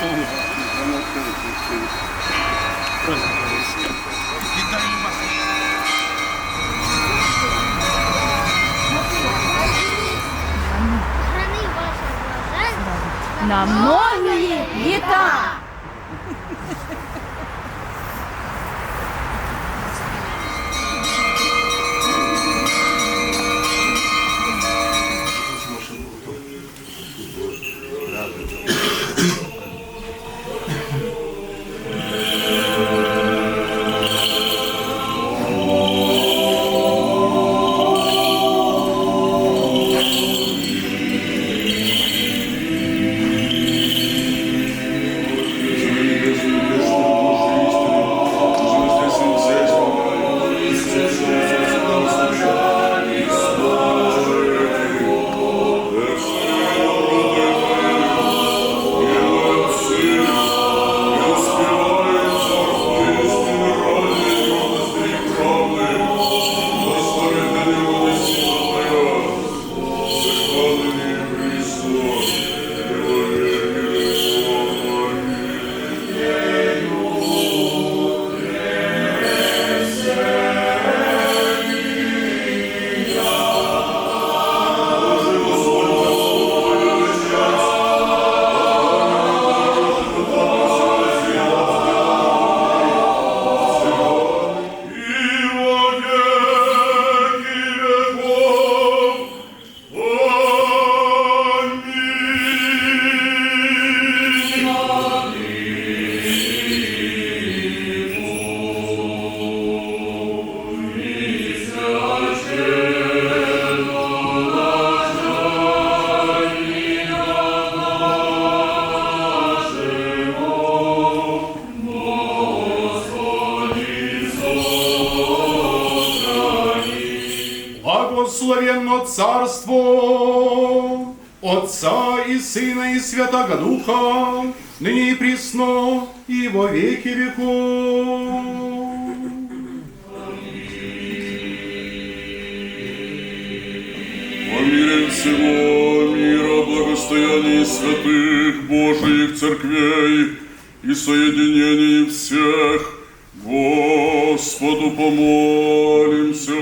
На многие літа! Благословенно царство Отца и Сына и Святого Духа, ныне и присно, и во веки веков. Мире всего мира, благостоянии святых Божиих церквей и соединении всех, Господу помолимся.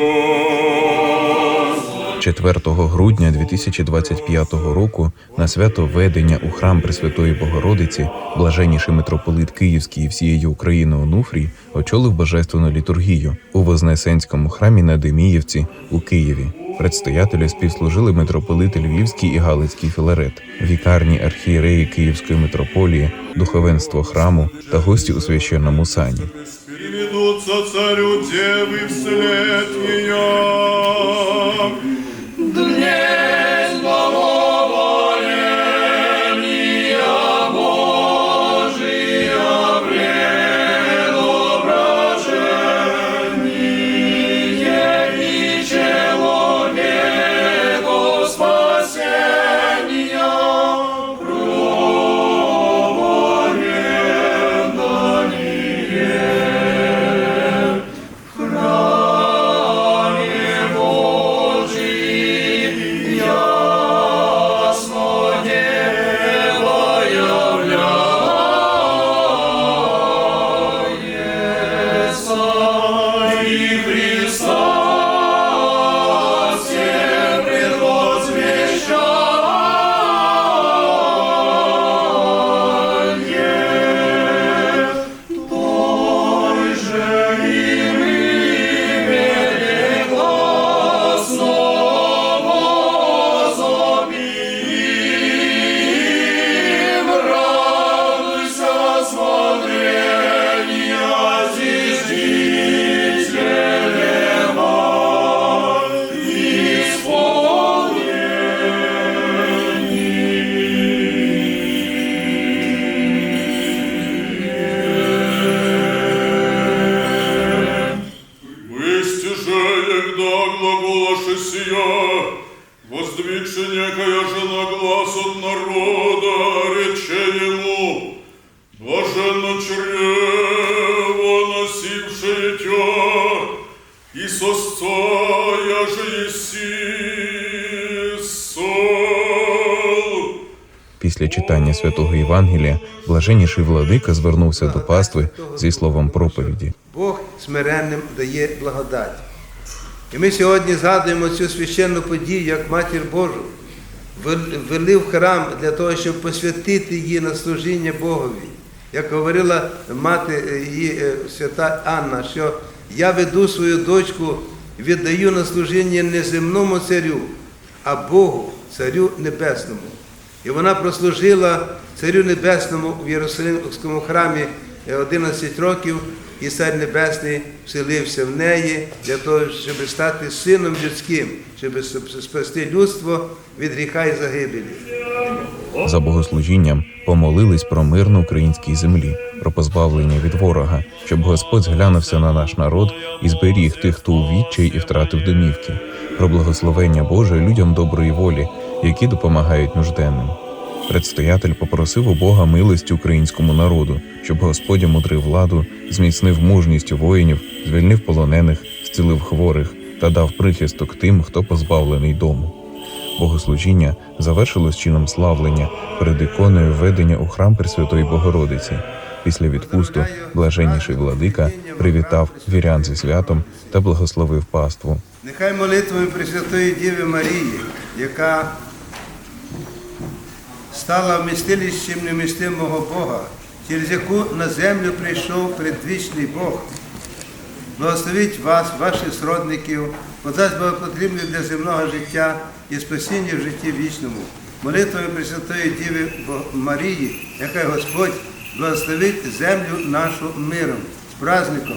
4 грудня 2025 року на свято ведення у храм Пресвятої Богородиці блаженніший митрополит Київський і всієї України Онуфрій очолив божественну літургію у Вознесенському храмі на Деміївці у Києві. Предстоятелі співслужили митрополити Львівський і Галицький Філарет, вікарні архієреї Київської митрополії, духовенство храму та гості у священному сані. Царю девы вслед ее. Після читання святого Євангелія, блаженніший владика звернувся до пастви зі словом проповіді. Бог смиренним дає благодать. І ми сьогодні згадуємо цю священну подію як Матір Божу. Вел- Вели в храм для того, щоб посвятити її на служіння Богові. Як говорила мати е, її е, свята Анна, що я веду свою дочку, віддаю на служіння не земному царю, а Богу, царю небесному. І вона прослужила царю небесному в Єрусалимському храмі е, 11 років, і цар небесний вселився в неї для того, щоб стати сином людським, щоб спасти людство від гріха і загибелі. За богослужінням помолились про мир на українській землі, про позбавлення від ворога, щоб Господь зглянувся на наш народ і зберіг тих, хто у відчай і втратив домівки, про благословення Боже людям доброї волі, які допомагають нужденним. Предстоятель попросив у Бога милості українському народу, щоб Господь мудрив владу, зміцнив мужність воїнів, звільнив полонених, зцілив хворих та дав прихисток тим, хто позбавлений дому. Богослужіння завершилось чином славлення перед іконою введення у храм Пресвятої Богородиці. Після відпусту блаженніший владика привітав вірян зі святом та благословив паству. Нехай молитвою Пресвятої Діви Марії, яка стала вмістилищем немістимого Бога, через яку на землю прийшов предвічний Бог. Благословить вас, ваших сродників, подасть Богопотрібне для земного життя і спасіння в житті вічному. Молитвою Пресвятої Діви Марії, яка Господь благословить землю нашу миром, з праздником.